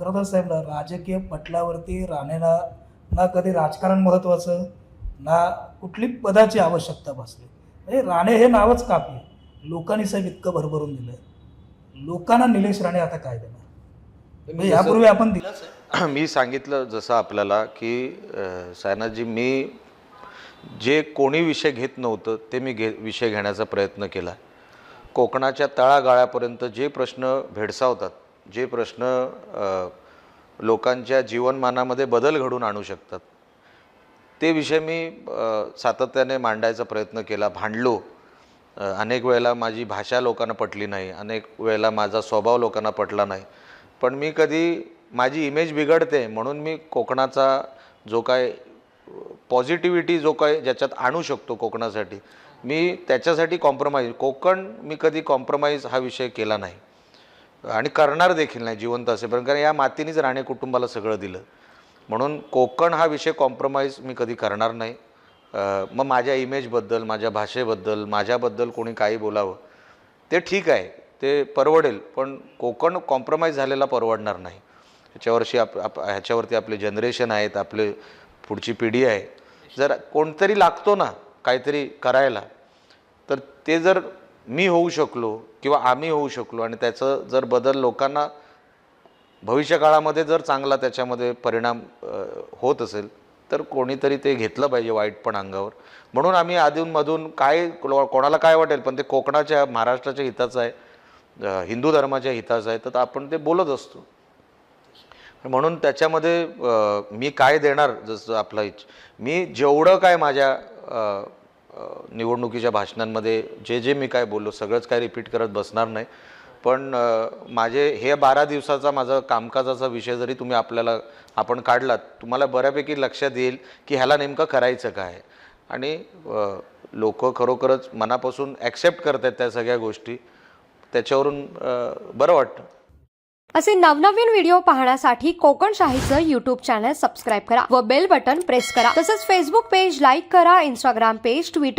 दामोदर साहेब ना राजकीय पटलावरती राणेला ना कधी राजकारण महत्त्वाचं ना कुठली पदाची आवश्यकता भासली. म्हणजे राणे हे नावच कापी आहे. लोकांनी साहेब इतकं भरभरून दिलं. लोकांना निलेश राणे आता काय देणार? म्हणजे यापूर्वी आपण आहे मी सांगितलं जसं आपल्याला की अ, सायनाथजी मी जे कोणी विषय घेत नव्हतं ते मी घे विषय घेण्याचा प्रयत्न केला. कोकणाच्या तळागाळापर्यंत जे प्रश्न भेडसावतात जे प्रश्न लोकांच्या जीवनमानामध्ये बदल घडून आणू शकतात ते विषय मी सातत्याने मांडायचा प्रयत्न केला भांडलो. अनेक वेळेला माझी भाषा लोकांना पटली नाही अनेक वेळेला माझा स्वभाव लोकांना पटला नाही. पण मी कधी माझी इमेज बिघडते म्हणून मी कोकणाचा जो काय पॉझिटिव्हिटी जो काय ज्याच्यात आणू शकतो कोकणासाठी मी त्याच्यासाठी कॉम्प्रोमाइज कोकण मी कधी कॉम्प्रोमाइज हा विषय केला नाही. आणि करणार देखील नाही जिवंत असेपर्यंत. कारण या मातीनेच राणे कुटुंबाला सगळं दिलं. म्हणून कोकण हा विषय कॉम्प्रोमाइज मी कधी करणार नाही. मग माझ्या इमेजबद्दल माझ्या भाषेबद्दल माझ्याबद्दल कोणी काही बोलावं ते ठीक आहे ते परवडेल. पण कोकण कॉम्प्रोमाइज झालेला परवडणार नाही. ह्याच्यावरशी आप आप ह्याच्यावरती आपले जनरेशन आहेत आपले पुढची पिढी आहे. जर कोणतरी लागतो ना काहीतरी करायला. तर ते जर मी होऊ शकलो किंवा आम्ही होऊ शकलो आणि त्याचं जर बदल लोकांना भविष्यकाळामध्ये जर चांगला त्याच्यामध्ये परिणाम होत असेल तर कोणीतरी ते घेतलं पाहिजे वाईट पण अंगावर. म्हणून आम्ही आधीमधून काय कोणाला काय वाटेल पण ते कोकणाच्या महाराष्ट्राच्या हिताचं आहे हिंदू धर्माच्या हिताचं आहे तर आपण ते बोलत असतो. म्हणून त्याच्यामध्ये मी काय देणार जसं आपला इच्छ मी जेवढं काय माझ्या निवडणुकीच्या भाषणांमध्ये जे जे मी काय बोललो सगळंच काय रिपीट करत बसणार नाही. पण माझे हे बारा दिवसाचा माझा कामकाजाचा विषय जरी तुम्ही आपल्याला आपण काढलात तुम्हाला बऱ्यापैकी लक्षात येईल की ह्याला नेमकं करायचं काय आणि लोक खरोखरच मनापासून ॲक्सेप्ट करतात त्या सगळ्या गोष्टी. त्याच्यावरून बरं वाटतं. असे नवनवीन व्हिडिओ पाहण्यासाठी कोकण शाहीचं युट्यूब चॅनल सबस्क्राईब करा व बेल बटन प्रेस करा. तसंच फेसबुक पेज लाईक करा इंस्टाग्राम पेज ट्विटर